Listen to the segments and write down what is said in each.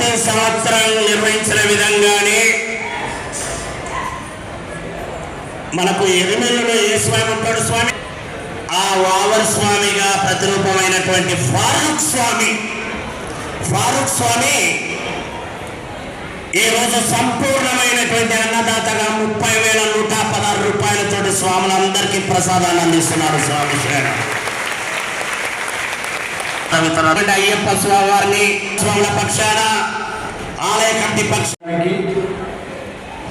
సంవత్సరం నిర్వహించిన విధంగానే మనకు ఎరిమెల్లులో ఏ స్వామి ఉంటాడు స్వామి. ఆ వావర్ స్వామిగా ప్రతిరూపమైనటువంటి ఫారూక్ స్వామి. ఫారూక్ స్వామి ఈ రోజు సంపూర్ణమైనటువంటి అన్నదాతగా ముప్పై వేల నూట పదహారు రూపాయలతోటి స్వాములందరికీ ప్రసాదాన్ని అందిస్తున్నారు స్వామి శ్రేణు. అయ్యప్ప స్వామి వారిని స్వాముల పక్షాన ఆలయ కమిటీ పక్ష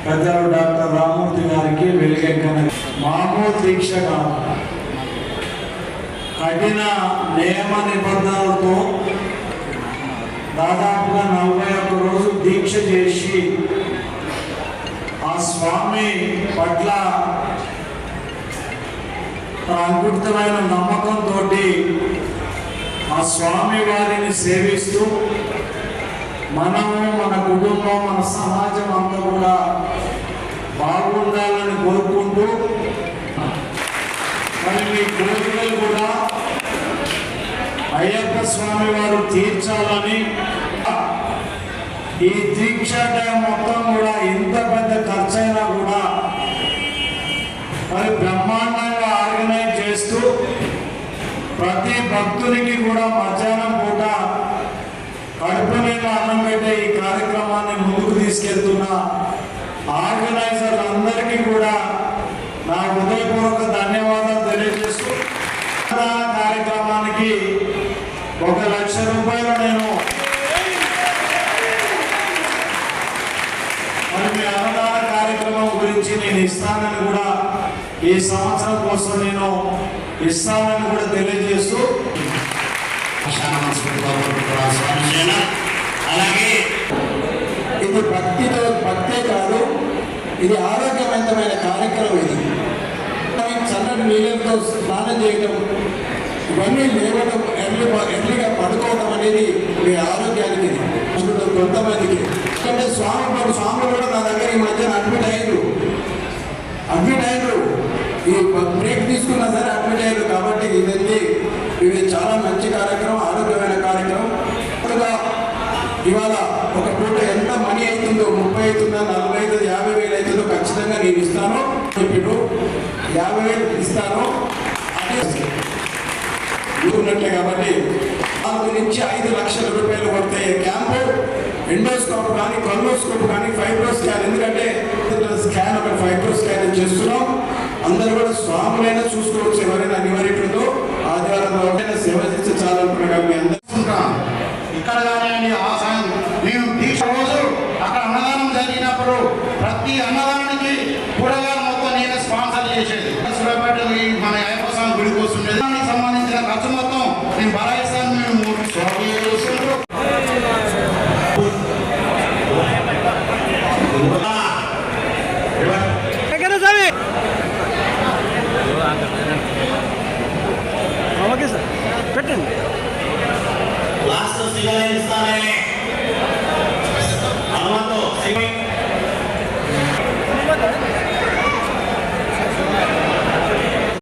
పెద్దలు డాక్టర్ రామూర్తి గారికి వెలుగెక్కన మామూలు దీక్ష కఠిన నియమ నిబంధనలతో దాదాపుగా నలభై ఒక్క రోజు దీక్ష చేసి ఆ స్వామి పట్ల తన నమ్మకంతో ఆ స్వామి వారిని సేవిస్తూ మనము మన కుటుంబం మన సమాజం అంతా కూడా బాగుండాలని కోరుకుంటూ మరి మీ కోరికలు కూడా అయ్యప్ప స్వామి వారు తీర్చాలని ఈ దీక్ష టైం మొత్తం కూడా ఎంత పెద్ద ఖర్చైనా కూడా మరి బ్రహ్మాండ ఆర్గనైజ్ చేస్తూ ప్రతి భక్తునికి కూడా మధ్యాహ్నం పూట కడుపు మీద అన్నం పెట్టే ఈ కార్యక్రమాన్ని ముందుకు తీసుకెళ్తున్న ఆర్గనైజర్లందరికీ కూడా నా హృదయపూర్వక ధన్యవాదాలు తెలియజేస్తూ కార్యక్రమానికి ఒక లక్ష రూపాయలు నేను మరి మీ అన్నదాన కార్యక్రమం గురించి నేను ఇస్తానని కూడా ఈ సంవత్సరం కోసం నేను ఇస్తామని కూడా తెలియజేస్తూ అలాగే ఇది భక్తితో భక్తే కాదు ఇది ఆరోగ్యవంతమైన కార్యక్రమం ఇది కానీ చల్లటి నీళ్ళతో స్నానం చేయడం ఇవన్నీ లేవడం ఎర్లీ ఎర్లీగా పడుకోవడం అనేది మీ ఆరోగ్యానికి ఇది. కొంతమందికి ఎందుకంటే స్వామి స్వామి ఇది చాలా మంచి కార్యక్రమం ఆరోగ్యమైన కార్యక్రమం. ఇవాళ ఒక పూట ఎంత మనీ అవుతుందో ముప్పై అవుతుందా నలభై అవుతుందో యాభై వేలు అవుతుందో ఖచ్చితంగా నేను ఇస్తాను. చెప్పిడు యాభై వేలు ఇస్తాను. ఉన్నట్లే కాబట్టి నాలుగు నుంచి ఐదు లక్షల రూపాయలు పడతాయి. క్యాంపు ఎండోస్కోప్ కానీ కొల్లోస్కోప్ కానీ ఫైబ్రో స్కాన్ ఎందుకంటే స్కాన్ ఒక ఫైబ్రో స్కాన్ చేస్తున్నాం. అందరూ కూడా స్వాములైనా చూసుకోవచ్చు ఎవరైనా అనివార్యత ఉందో. ఆదివారం రోజైనా సేవ చేస్తే 次のレンズのためにあの、